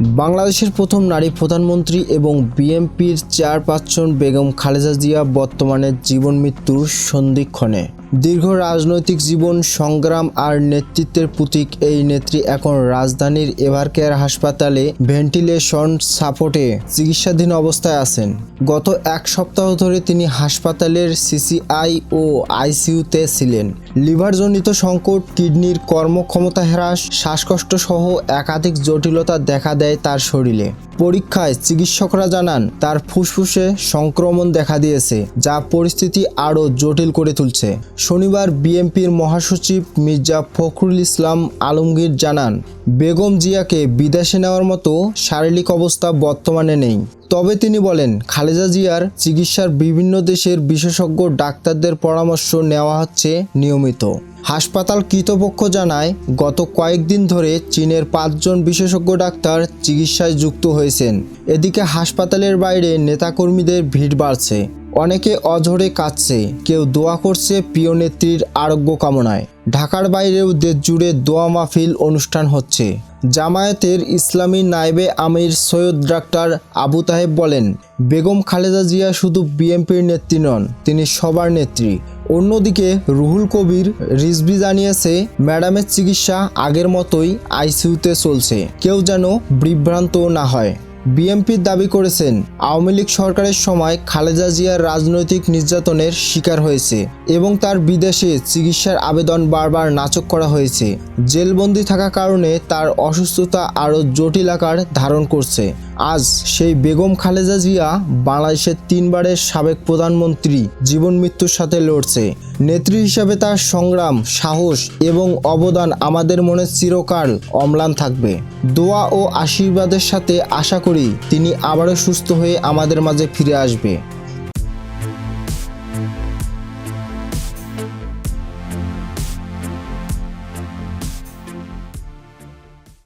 বাংলাদেশের প্রথম নারী প্রধানমন্ত্রী এবং বিএনপির চেয়ারপারসন বেগম খালেদা জিয়া বর্তমানে জীবন মৃত্যুর সন্ধিক্ষণে। দীর্ঘ রাজনৈতিক জীবন, সংগ্রাম আর নেতৃত্বের প্রতীক এই নেত্রী এখন রাজধানীর এভারকেয়ার হাসপাতালে ভেন্টিলেশন সাপোর্টে চিকিৎসাধীন অবস্থায় আছেন। গত এক সপ্তাহ ধরে তিনি হাসপাতালের সিসিআই ও আইসিইউতে ছিলেন। লিভারজনিত সংকট, কিডনির কর্মক্ষমতা হ্রাস, শ্বাসকষ্ট সহ একাধিক জটিলতা দেখা দেয় তার শরীরে। পরীক্ষায় চিকিৎসকরা জানান, তার ফুসফুসে সংক্রমণ দেখা দিয়েছে, যা পরিস্থিতি আরও জটিল করে তুলছে। শনিবার বিএনপির মহাসচিব মির্জা ফখরুল ইসলাম আলমগীর জানান, বেগম জিয়াকে বিদেশে নেওয়ার মতো শারীরিক অবস্থা বর্তমানে নেই। তবে তিনি বলেন, খালেদা জিয়ার চিকিৎসার বিভিন্ন দেশের বিশেষজ্ঞ ডাক্তারদের পরামর্শ নেওয়া হচ্ছে নিয়মিত। হাসপাতাল কৃতপক্ষ জানায়, গত কয়েকদিন ধরে চীনের পাঁচজন বিশেষজ্ঞ ডাক্তার চিকিৎসায় যুক্ত হয়েছেন। এদিকে হাসপাতালের বাইরে নেতাকর্মীদের ভিড় বাড়ছে। অনেকে অঝরে কাঁদছে, কেউ দোয়া করছে প্রিয় নেত্রীর আরোগ্য কামনায়। ঢাকার বাইরেও দেশ জুড়ে দোয়া মাহফিল অনুষ্ঠান হচ্ছে। জামায়াতের ইসলামী নায়েবে আমির সৈয়দ ডাক্তার আবু তাহেব বলেন, বেগম খালেদা জিয়া শুধু বিএনপির নেত্রী নন, তিনি সবার নেত্রী। অন্যদিকে রুহুল কবির রিজভি জানিয়েছে, ম্যাডামের চিকিৎসা আগের মতোই আইসিইউতে চলছে, কেউ যেন বিভ্রান্ত না হয়। বিএনপির দাবি করেছেন, আওয়ামী লীগ সরকারের সময় খালেদা জিয়ার রাজনৈতিক নির্যাতনের শিকার হয়েছে এবং তার বিদেশে চিকিৎসার আবেদন বারবার নাচক করা হয়েছে। জেলবন্দি থাকা কারণে তার অসুস্থতা আরও জটিল আকার ধারণ করছে। আজ সেই বেগম খালেদা জিয়া বাংলাদেশের তিনবারের সাবেক প্রধানমন্ত্রী, জীবন মৃত্যুর সাথে লড়ছে। নেত্রী হিসাবে তার সংগ্রাম, সাহস এবং অবদান আমাদের মনে চিরকাল অম্লান থাকবে। দোয়া ও আশীর্বাদের সাথে আশা করি তিনি আবারও সুস্থ হয়ে আমাদের মাঝে ফিরে আসবে।